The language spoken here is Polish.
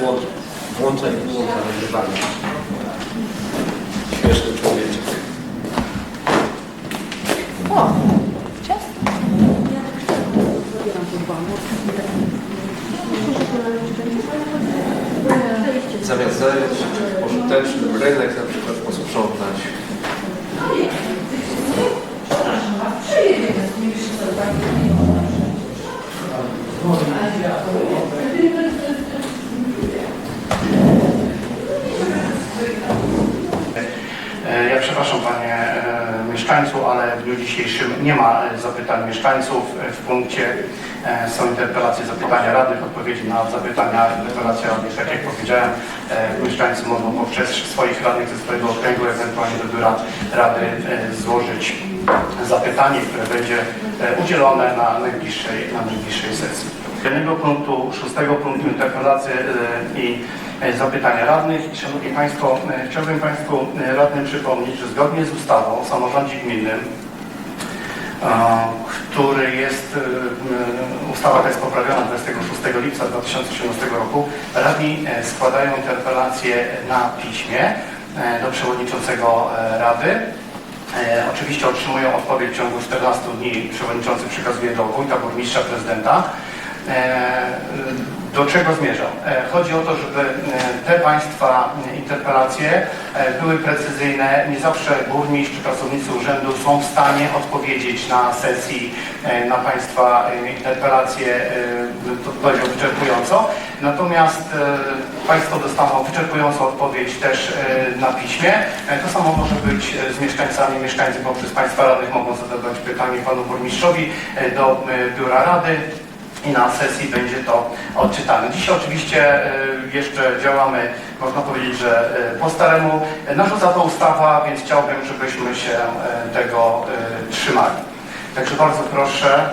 włącza, włącza i wyłącza nagrywanie. Śmieszny człowieczek. O, ciasto. Zamiast zająć się czymś pożytecznym, rynek na przykład posprzątać. E, mieszkańcu, ale w dniu dzisiejszym nie ma e, zapytań mieszkańców. E, W punkcie e, są interpelacje, zapytania radnych, odpowiedzi na zapytania, interpelacje radnych. Tak jak powiedziałem, mieszkańcy mogą poprzez swoich radnych ze swojego okręgu, ewentualnie do biura rady złożyć zapytanie, które będzie udzielone na najbliższej, na najbliższej sesji. Jednego punktu, szóstego punktu interpelacji e, i zapytania radnych. Szanowni Państwo, e, chciałbym Państwu e, radnym przypomnieć, że zgodnie z ustawą o samorządzie gminnym, e, który jest, e, ustawa ta jest poprawiona 26 lipca 2018 roku, radni e, składają interpelacje na piśmie e, do przewodniczącego e, Rady. E, Oczywiście otrzymują odpowiedź w ciągu 14 dni. Przewodniczący przekazuje do wójta, burmistrza, prezydenta. E, Do czego zmierzam? E, Chodzi o to, żeby e, Państwa e, interpelacje e, były precyzyjne. Nie zawsze burmistrz czy pracownicy urzędu są w stanie odpowiedzieć na sesji e, na Państwa e, interpelacje, to powiedział wyczerpująco. Natomiast Państwo dostaną wyczerpującą odpowiedź też na piśmie. To samo może być z mieszkańcami. Mieszkańcy poprzez Państwa radnych mogą zadawać pytanie Panu Burmistrzowi do Biura Rady i na sesji będzie to odczytane. Dzisiaj oczywiście e, jeszcze działamy, można powiedzieć, że e, po staremu. E, Narzuca to ustawa, więc chciałbym, żebyśmy się tego trzymali. Także bardzo proszę,